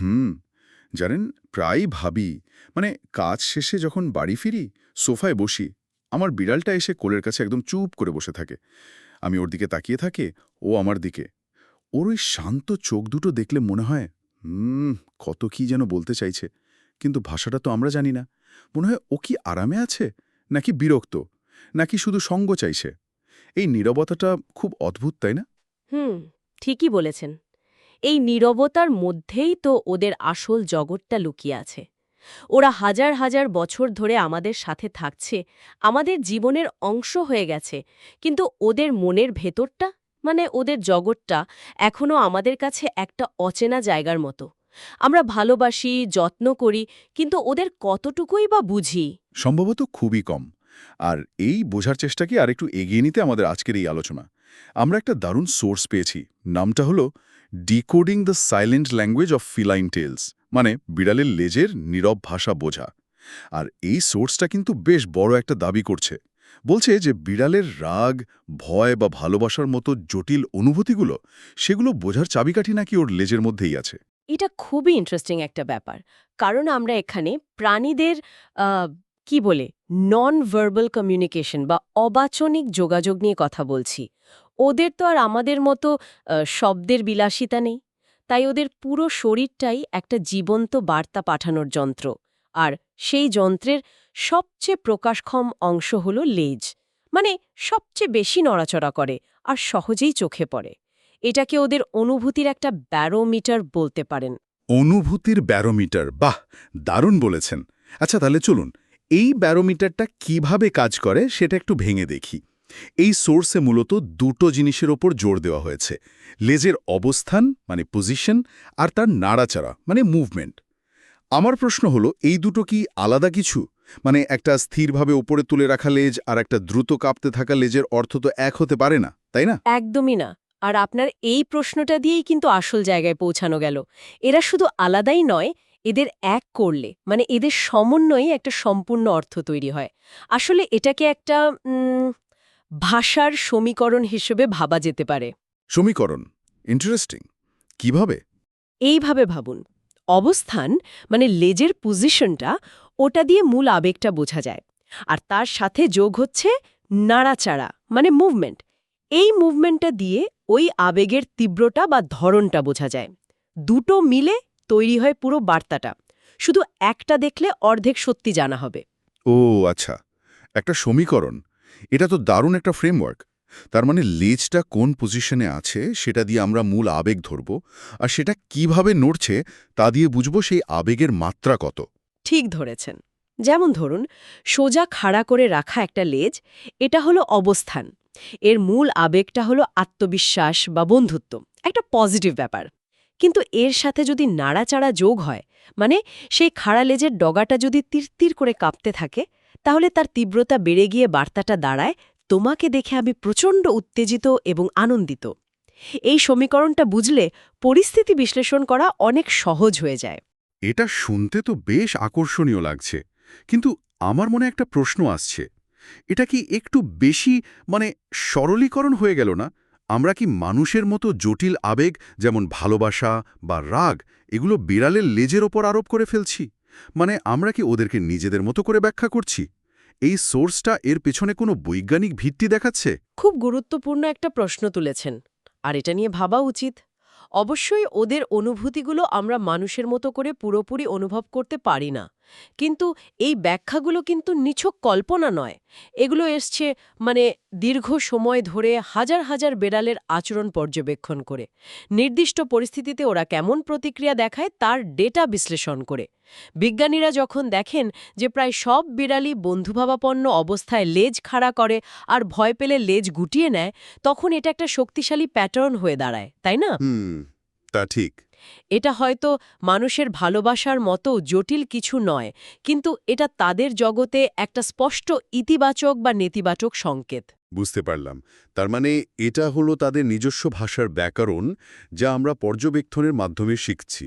হুম, জানেন প্রায় ভাবি মানে কাজ শেষে যখন বাড়ি ফিরি, সোফায় বসি, আমার বিড়ালটা এসে কোলের কাছে একদম চুপ করে বসে থাকে। আমি ওর দিকে তাকিয়ে থাকে, ও আমার দিকে। ওর ওই শান্ত চোখ দুটো দেখলে মনে হয়, হুম, কত কি যেন বলতে চাইছে। কিন্তু ভাষাটা তো আমরা জানি না। মনে হয় ও কি আরামে আছে, নাকি বিরক্ত, নাকি শুধু সঙ্গ চাইছে? এই নীরবতাটা খুব অদ্ভুত, তাই না? হুম, ঠিকই বলেছেন। এই নীরবতার মধ্যেই তো ওদের আসল জগৎটা লুকিয়ে আছে। ওরা হাজার হাজার বছর ধরে আমাদের সাথে থাকছে, আমাদের জীবনের অংশ হয়ে গেছে, কিন্তু ওদের মনের ভেতরটা মানে ওদের জগৎটা এখনও আমাদের কাছে একটা অচেনা জায়গার মতো। আমরা ভালোবাসি, যত্ন করি, কিন্তু ওদের কতটুকুই বা বুঝি? সম্ভবত খুবই কম। আর এই বোঝার চেষ্টাকে আরেকটু এগিয়ে নিতে আমাদের আজকের এই আলোচনা। আমরা একটা দারুণ সোর্স পেয়েছি, নামটা হলো decoding the silent language of feline tails মানে বিড়ালের লেজের নীরব ভাষা বোঝা। আর এই সোর্সটা কিন্তু বেশ বড় একটা দাবি করছে। বলছে যে বিড়ালের রাগ, ভয় বা ভালোবাসার মতো জটিল অনুভূতিগুলো, সেগুলো বোঝার চাবিকাঠি নাকি ওর লেজের মধ্যেই আছে। এটা খুবই ইন্টারেস্টিং একটা ব্যাপার। কারণ আমরা এখানে প্রাণীদের কি বলে নন ভার্বাল কমিউনিকেশন বা অবাচনিক যোগাযোগ নিয়ে কথা বলছি। ওদের তো আর আমাদের মতো শব্দের বিলাসিতা নেই। তাই ওদের পুরো শরীরটাই একটা জীবন্ত বার্তা পাঠানোর যন্ত্র। আর সেই যন্ত্রের সবচেয়ে প্রকাশক্ষম অংশ হল লেজ। মানে সবচেয়ে বেশি নড়াচড়া করে আর সহজেই চোখে পড়ে। এটাকে ওদের অনুভূতির একটা ব্যারোমিটার বলতে পারেন। অনুভূতির ব্যারোমিটার? বাহ! দারুণ বলেছেন। আচ্ছা তাহলে চলুন, এই ব্যারোমিটারটা কীভাবে কাজ করে সেটা একটু ভেঙে দেখি। এই সোর্সে মূলত দুটো জিনিসের ওপর জোর দেওয়া হয়েছে, লেজের অবস্থান মানে পজিশন আর তার নাড়াচাড়া মানে মুভমেন্ট আমার প্রশ্ন হলো, এই দুটো কি আলাদা কিছু? মানে একটা স্থিরভাবে ওপরে তুলে রাখা লেজ আর একটা দ্রুত কাঁপতে থাকা লেজের অর্থ তো এক হতে পারে না, তাই না? একদমই না। আর আপনার এই প্রশ্নটা দিয়েই কিন্তু আসল জায়গায় পৌঁছানো গেল। এরা শুধু আলাদাই নয়, এদের এক করলে মানে এদের সমন্বয়ে একটা সম্পূর্ণ অর্থ তৈরি হয়। আসলে এটাকে একটা ভাষার সমীকরণ হিসেবে ভাবা যেতে পারে। সমীকরণ? ইন্টারেস্টিং কীভাবে? এইভাবে ভাবুন। অবস্থান মানে লেজের পজিশনটা ওটা দিয়ে মূল আবেগটা বোঝা যায়। আর তার সাথে যোগ হচ্ছে নাড়াচাড়া মানে মুভমেন্ট এই মুভমেন্টটা দিয়ে ওই আবেগের তীব্রতা বা ধরনটা বোঝা যায়। দুটো মিলে তৈরি হয় পুরো বার্তাটা। শুধু একটা দেখলে অর্ধেক সত্যি জানা হবে। ও আচ্ছা। একটা সমীকরণ এটা তো দারুণ একটা ফ্রেমওয়ার্ক তার মানে লেজটা কোন পজিশনে আছে, সেটা দিয়ে আমরা মূল আবেগ ধরব, আর সেটা কীভাবে নড়ছে, তা দিয়ে বুঝব সেই আবেগের মাত্রা কত। ঠিক ধরেছেন। যেমন ধরুন, সোজা খাড়া করে রাখা একটা লেজ এটা হলো অবস্থান। এর মূল আবেগটা হলো আত্মবিশ্বাস বা বন্ধুত্ব, একটা পজিটিভ ব্যাপার। কিন্তু এর সাথে যদি নাড়াচাড়া যোগ হয় মানে সেই খাড়া লেজের ডগাটা যদি তীর করে কাঁপতে থাকে তাহলে তার তীব্রতা বেড়ে গিয়ে বার্তাটা দাঁড়ায়, তোমাকে দেখে আমি প্রচণ্ড উত্তেজিত এবং আনন্দিত। এই সমীকরণটা বুঝলে পরিস্থিতি বিশ্লেষণ করা অনেক সহজ হয়ে যায়। এটা শুনতে তো বেশ আকর্ষণীয় লাগছে, কিন্তু আমার মনে একটা প্রশ্ন আসছে। এটা কি একটু বেশি মানে সরলীকরণ হয়ে গেল না? আমরা কি মানুষের মতো জটিল আবেগ, যেমন ভালোবাসা বা রাগ, এগুলো বিড়ালের লেজের ওপর আরোপ করে ফেলছি? মানে আমরা কি ওদেরকে নিজেদের মতো করে ব্যাখ্যা করছি? এই সোর্সটা এর পেছনে কোনো বৈজ্ঞানিক ভিত্তি দেখাচ্ছে? খুব গুরুত্বপূর্ণ একটা প্রশ্ন তুলেছেন, আর এটা নিয়ে ভাবা উচিত। অবশ্যই ওদের অনুভূতিগুলো আমরা মানুষের মতো করে পুরোপুরি অনুভব করতে পারি না, কিন্তু এই ব্যাখ্যাগুলো কিন্তু নিছক কল্পনা নয়। এগুলো এসছে মানে দীর্ঘ সময় ধরে হাজার হাজার বেড়ালের আচরণ পর্যবেক্ষণ করে। নির্দিষ্ট পরিস্থিতিতে ওরা কেমন প্রতিক্রিয়া দেখায় তার ডেটা বিশ্লেষণ করে। বিজ্ঞানীরা যখন দেখেন যে প্রায় সব বিড়ালই বন্ধুভাবাপন্ন অবস্থায় লেজ খাড়া করে আর ভয় পেলে লেজ গুটিয়ে নেয় তখন এটা একটা শক্তিশালী প্যাটার্ন হয়ে দাঁড়ায় তাই না? হুম তা ঠিক। এটা হয়তো মানুষের ভালোবাসার মতো জটিল কিছু নয় কিন্তু এটা তাদের জগতে একটা স্পষ্ট ইতিবাচক বা নেতিবাচক সংকেত। বুঝতে পারলাম। তার মানে এটা হলো তাদের নিজস্ব ভাষার ব্যাকরণ যা আমরা পর্যবেক্ষণের মাধ্যমে শিখছি।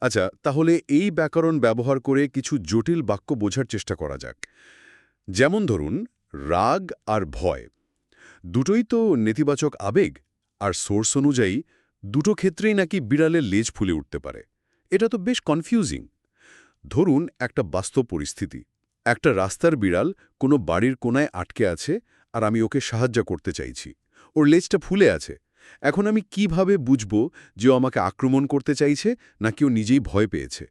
আচ্ছা তাহলে এই ব্যাকরণ ব্যবহার করে কিছু জটিল বাক্য বোঝার চেষ্টা করা যাক। যেমন ধরুন, রাগ আর ভয়। দুটোই তো নেতিবাচক আবেগ, আর সোর্স অনুযায়ী দুটো ক্ষেত্রেই নাকি বিড়ালের লেজ ফুলে উঠতে পারে। এটা তো বেশ কনফিউজিং। ধরুন, একটা বাস্তব পরিস্থিতি। একটা রাস্তার বিড়াল কোনো বাড়ির কোনায় আটকে আছে, আর আমি ওকে সাহায্য করতে চাইছি। ওর লেজটা ফুলে আছে। এখন আমি কীভাবে বুঝব যে ও আমাকে আক্রমণ করতে চাইছে নাকি ও নিজেই ভয় পেয়েছে?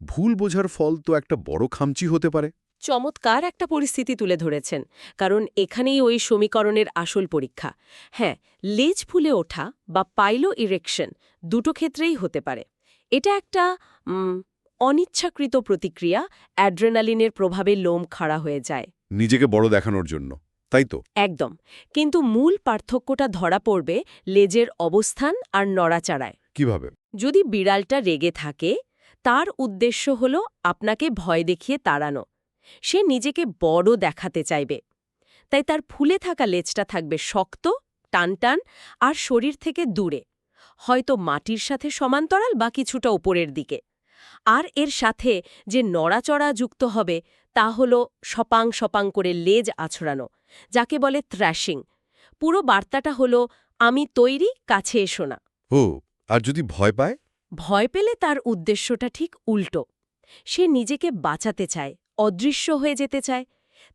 ভুল বোঝার ফল তো একটা বড় খামচি হতে পারে। চমৎকার একটা পরিস্থিতি তুলে ধরেছেন কারণ এখানেই ওই সমীকরণের আসল পরীক্ষা। হ্যাঁ লেজ ফুলে ওঠা বা পাইলো ইরেকশন দুটো ক্ষেত্রেই হতে পারে। এটা একটা অনিচ্ছাকৃত প্রতিক্রিয়া অ্যাড্রেনালিনের প্রভাবে লোম খাড়া হয়ে যায়। নিজেকে বড় দেখানোর জন্য। তাই তো? একদম। কিন্তু মূল পার্থক্যটা ধরা পড়বে লেজের অবস্থান আর নড়াচাড়ায়। কীভাবে? যদি বিড়ালটা রেগে থাকে তার উদ্দেশ্য হল আপনাকে ভয় দেখিয়ে তাড়ানো। সে নিজেকে বড় দেখাতে চাইবে। তাই তার ফুলে থাকা লেজটা থাকবে শক্ত টানটান আর শরীর থেকে দূরে। হয়তো মাটির সাথে সমান্তরাল বা কিছুটা ওপরের দিকে। আর এর সাথে যে নড়াচড়া যুক্ত হবে তা হল সপাং সপাং করে লেজ আছড়ানো। যাকে বলে থ্র্যাশিং পুরো বার্তাটা হল আমি তৈরি কাছে এসো না। ও আর যদি ভয় পায়? ভয় পেলে তার উদ্দেশ্যটা ঠিক উল্টো। সে নিজেকে বাঁচাতে চায় অদৃশ্য হয়ে যেতে চায়।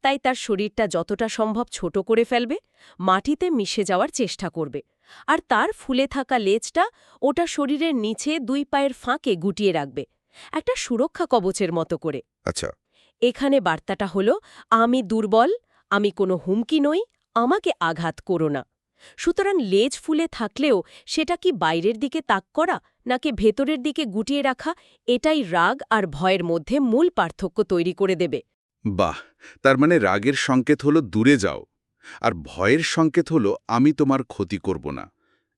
তাই তার শরীরটা যতটা সম্ভব ছোট করে ফেলবে মাটিতে মিশে যাওয়ার চেষ্টা করবে। আর তার ফুলে থাকা লেজটা ওটা শরীরের নিচে দুই পায়ের ফাঁকে গুটিয়ে রাখবে একটা সুরক্ষা কবচের মতো করে। আচ্ছা। এখানে বার্তাটা হল আমি দুর্বল আমি কোনো হুমকি নই, আমাকে আঘাত করো না। সুতরাং লেজ ফুলে থাকলেও সেটা কি বাইরের দিকে তাক করা নাকি ভেতরের দিকে গুটিয়ে রাখা, এটাই রাগ আর ভয়ের মধ্যে মূল পার্থক্য তৈরি করে দেবে। বাহ! তার মানে রাগের সংকেত হলো দূরে যাও, আর ভয়ের সংকেত হলো আমি তোমার ক্ষতি করব না।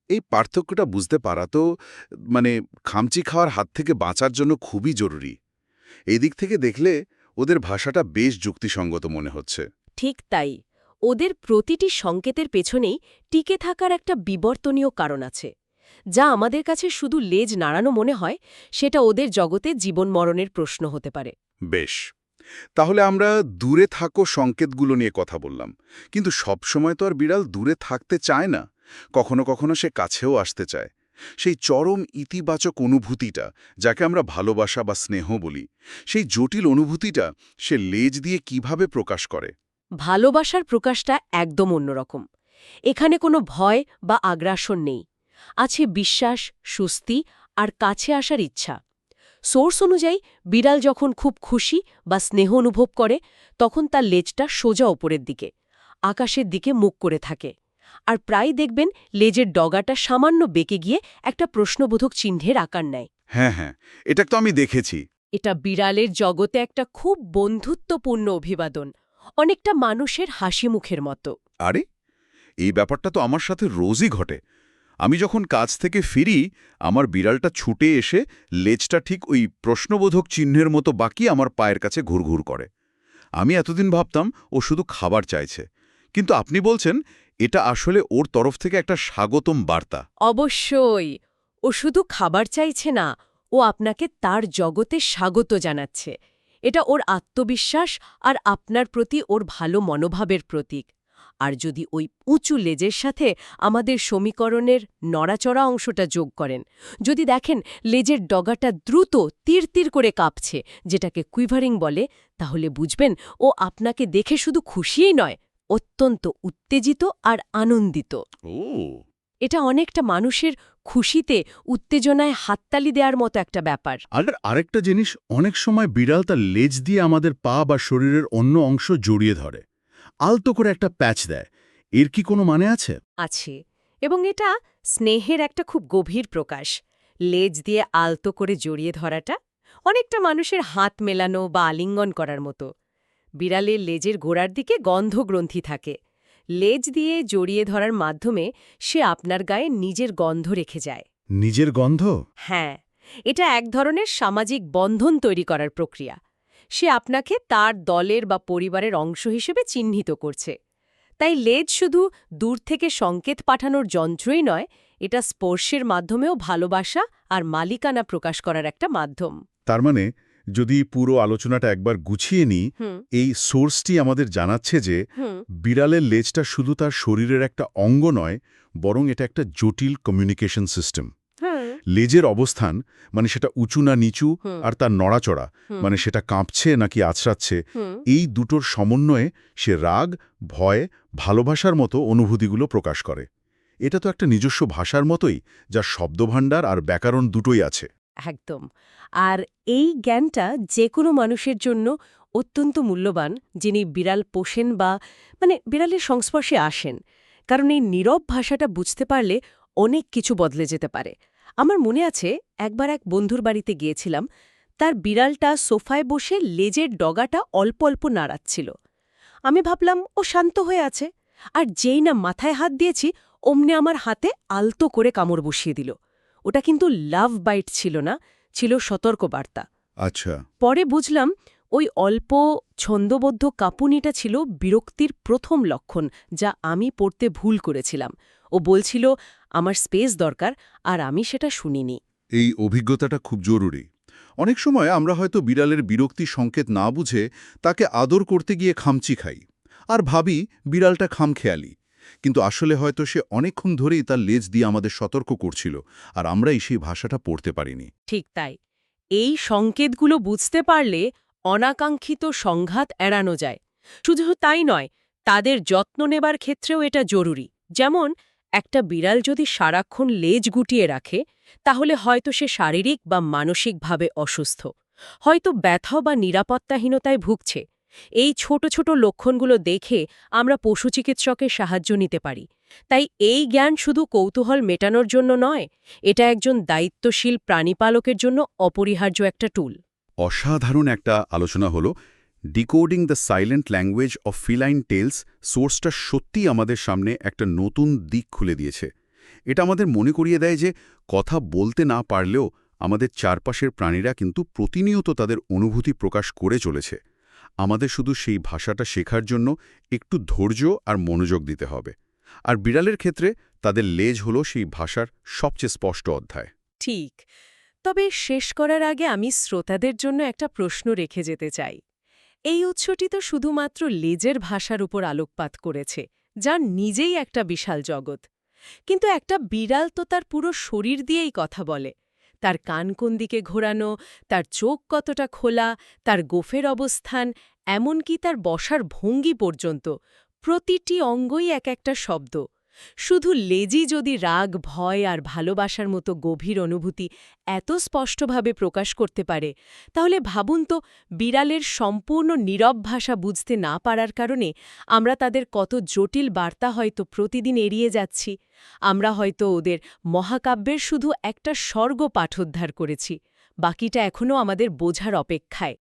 এই পার্থক্যটা বুঝতে পারা তো মানে খামচি খাওয়ার হাত থেকে বাঁচার জন্য খুবই জরুরি। এই দিক থেকে দেখলে ওদের ভাষাটা বেশ যুক্তিসঙ্গত মনে হচ্ছে। ঠিক তাই, ওদের প্রতিটি সংকেতের পেছনেই টিকে থাকার একটা বিবর্তনীয় কারণ আছে, যা আমাদের কাছে শুধু লেজ নাড়ানো মনে হয়, সেটা ওদের জগতে জীবন মরণের প্রশ্ন হতে পারে। বেশ, তাহলে আমরা দূরে থাকো সংকেতগুলো নিয়ে কথা বললাম, কিন্তু সবসময় তো আর বিড়াল দূরে থাকতে চায় না, কখনো কখনো সে কাছেও আসতে চায়, সেই চরম ইতিবাচক অনুভূতিটা, যাকে আমরা ভালোবাসা বা স্নেহ বলি, সেই জটিল অনুভূতিটা সে লেজ দিয়ে কীভাবে প্রকাশ করে? ভালোবাসার প্রকাশটা একদম অন্যরকম। এখানে কোনো ভয় বা আগ্রাসন নেই। আছে বিশ্বাস সুস্তি আর কাছে আসার ইচ্ছা। সোর্স অনুযায়ী বিড়াল যখন খুব খুশি বা স্নেহ অনুভব করে তখন তার লেজটা সোজা ওপরের দিকে আকাশের দিকে মুখ করে থাকে। আর প্রায় দেখবেন লেজের ডগাটা সামান্য বেঁকে গিয়ে একটা প্রশ্নবোধক চিহ্নের আকার নেয়। হ্যাঁ হ্যাঁ এটা তো আমি দেখেছি। এটা বিড়ালের জগতে একটা খুব বন্ধুত্বপূর্ণ অভিবাদন। অনেকটা মানুষের হাসি মুখের মতো। আরে এই ব্যাপারটা তো আমার সাথে রোজই ঘটে। আমি যখন কাজ থেকে ফিরি আমার বিড়ালটা ছুটে এসে লেজটা ঠিক ওই প্রশ্নবোধক চিহ্নের মতো বাকি আমার পায়ের কাছে ঘুরঘুর করে। আমি এতদিন ভাবতাম ও শুধু খাবার চাইছে। কিন্তু আপনি বলছেন এটা আসলে ওর তরফ থেকে একটা স্বাগতম বার্তা। অবশ্যই। ও শুধু খাবার চাইছে না ও আপনাকে তার জগতে স্বাগত জানাচ্ছে। এটা ওর আত্মবিশ্বাস আর আপনার প্রতি ওর ভালো মনোভাবের প্রতীক। আর যদি ওই উঁচু লেজের সাথে আমাদের সমীকরণের নড়াচড়া অংশটা যোগ করেন, যদি দেখেন লেজের ডগাটা দ্রুত তীর তীর করে কাঁপছে, যেটাকে কুইভারিং বলে, তাহলে বুঝবেন ও আপনাকে দেখে শুধু খুশিই নয়, অত্যন্ত উত্তেজিত আর আনন্দিত। এটা অনেকটা মানুষের খুশিতে উত্তেজনায় হাততালি দেওয়ার মতো একটা ব্যাপার। আর আরেকটা জিনিস অনেক সময় বিড়াল তার লেজ দিয়ে আমাদের পা বা শরীরের অন্য অংশ জড়িয়ে ধরে। আলতো করে একটা প্যাচ দেয়। এর কি কোনো মানে আছে? আছে। এবং এটা স্নেহের একটা খুব গভীর প্রকাশ। লেজ দিয়ে আলতো করে জড়িয়ে ধরাটা অনেকটা মানুষের হাত মেলানো বা আলিঙ্গন করার মতো। বিড়ালের লেজের গোড়ার দিকে গন্ধগ্রন্থি থাকে। লেজ দিয়ে জড়িয়ে ধরার মাধ্যমে সে আপনার গায়ে নিজের গন্ধ রেখে যায়। নিজের গন্ধ? হ্যাঁ এটা এক ধরনের সামাজিক বন্ধন তৈরি করার প্রক্রিয়া। সে আপনাকে তার দলের বা পরিবারের অংশ হিসেবে চিহ্নিত করছে। তাই লেজ শুধু দূর থেকে সংকেত পাঠানোর যন্ত্রই নয় এটা স্পর্শের মাধ্যমেও ভালোবাসা আর মালিকানা প্রকাশ করার একটা মাধ্যম। তার মানে যদি পুরো আলোচনাটা একবার গুছিয়ে নিই এই সোর্সটি আমাদের জানাচ্ছে যে বিড়ালের লেজটা শুধু তার শরীরের একটা অঙ্গ নয় বরং এটা একটা জটিল কমিউনিকেশন সিস্টেম লেজের অবস্থান মানে সেটা উঁচু না নিচু আর তার নড়াচড়া মানে সেটা কাঁপছে নাকি আছড়াচ্ছে এই দুটোর সমন্বয়ে সে রাগ ভয় ভালোবাসার মতো অনুভূতিগুলো প্রকাশ করে। এটা তো একটা নিজস্ব ভাষার মতোই যা শব্দভাণ্ডার আর ব্যাকরণ দুটোই আছে। একদম। আর এই জ্ঞানটা যে কোনো মানুষের জন্য অত্যন্ত মূল্যবান, যিনি বিড়াল পোষেন বা মানে বিড়ালের সংস্পর্শে আসেন। কারণ এই নীরব ভাষাটা বুঝতে পারলে অনেক কিছু বদলে যেতে পারে। আমার মনে আছে, একবার এক বন্ধুর বাড়িতে গিয়েছিলাম, তার বিড়ালটা সোফায় বসে লেজের ডগাটা অল্প অল্প নাড়াচ্ছিল। আমি ভাবলাম, ও শান্ত হয়ে আছে। আর যেই না মাথায় হাত দিয়েছি, অমনে আমার হাতে আলতো করে কামড় বসিয়ে দিল। ওটা কিন্তু লাভ বাইট ছিল না ছিল সতর্কবার্তা। আচ্ছা। পরে বুঝলাম ওই অল্প ছন্দবদ্ধ কাঁপুনিটা ছিল বিরক্তির প্রথম লক্ষণ যা আমি পড়তে ভুল করেছিলাম। ও বলছিল আমার স্পেস দরকার আর আমি সেটা শুনিনি। এই অভিজ্ঞতাটা খুব জরুরি। অনেক সময় আমরা হয়তো বিড়ালের বিরক্তি সংকেত না বুঝে তাকে আদর করতে গিয়ে খামচি খাই আর ভাবি বিড়ালটা খামখেয়ালি। কিন্তু আসলে হয়তো সে অনেকক্ষণ ধরেই তার লেজ দিয়ে আমাদের সতর্ক করছিল, আর আমরাই সেই ভাষাটা পড়তে পারিনি। ঠিক তাই। এই সংকেতগুলো বুঝতে পারলে অনাকাঙ্ক্ষিত সংঘাত এড়ানো যায়। শুধু তাই নয়, তাদের যত্ন নেবার ক্ষেত্রেও এটা জরুরি। যেমন, একটা বিড়াল যদি সারাক্ষণ লেজ গুটিয়ে রাখে, তাহলে হয়তো সে শারীরিক বা মানসিকভাবে অসুস্থ। হয়তো ব্যথা বা নিরাপত্তাহীনতায় ভুগছে। এই ছোট ছোট লক্ষণগুলো দেখে আমরা পশু চিকিৎসকের সাহায্য নিতে পারি। তাই এই জ্ঞান শুধু কৌতূহল মেটানোর জন্য নয়, এটা একজন দায়িত্বশীল প্রাণীপালকের জন্য অপরিহার্য একটা টুল অসাধারণ একটা আলোচনা হলো decoding the silent language of feline tails সোর্সটা সত্যিই আমাদের সামনে একটা নতুন দিক খুলে দিয়েছে। এটা আমাদের মনে করিয়ে দেয় যে, কথা বলতে না পারলেও আমাদের চারপাশের প্রাণীরা কিন্তু প্রতিনিয়ত তাদের অনুভূতি প্রকাশ করে চলেছে। আমাদের শুধু সেই ভাষাটা শেখার জন্য একটু ধৈর্য আর মনোযোগ দিতে হবে। আর বিড়ালের ক্ষেত্রে তাদের লেজ হলো সেই ভাষার সবচেয়ে স্পষ্ট অধ্যায়। ঠিক। তবে শেষ করার আগে আমি শ্রোতাদের জন্য একটা প্রশ্ন রেখে যেতে চাই। এই উৎসটি তো শুধুমাত্র লেজের ভাষার উপর আলোকপাত করেছে যা নিজেই একটা বিশাল জগৎ। কিন্তু একটা বিড়াল তো তার পুরো শরীর দিয়েই কথা বলে। তার কান কোন দিকে ঘোরানো, তার চোখ কতটা খোলা, তার গোফের অবস্থান, এমনকি তার বসার ভঙ্গি পর্যন্ত, প্রতিটি অঙ্গই এক একটা শব্দ। শুধু লেজি যদি রাগ, ভয় আর ভালোবাসার মতো গভীর অনুভূতি এত স্পষ্টভাবে প্রকাশ করতে পারে, তাহলে ভাবুন তো বিড়ালের সম্পূর্ণ নীরব ভাষা বুঝতে না পারার কারণে আমরা তাদের কত জটিল বার্তা হয়তো প্রতিদিন এড়িয়ে যাচ্ছি। আমরা হয়তো ওদের মহাকাব্যের শুধু একটা স্বর্গ পাঠোদ্ধার করেছি, বাকিটা এখনও আমাদের বোঝার অপেক্ষায়।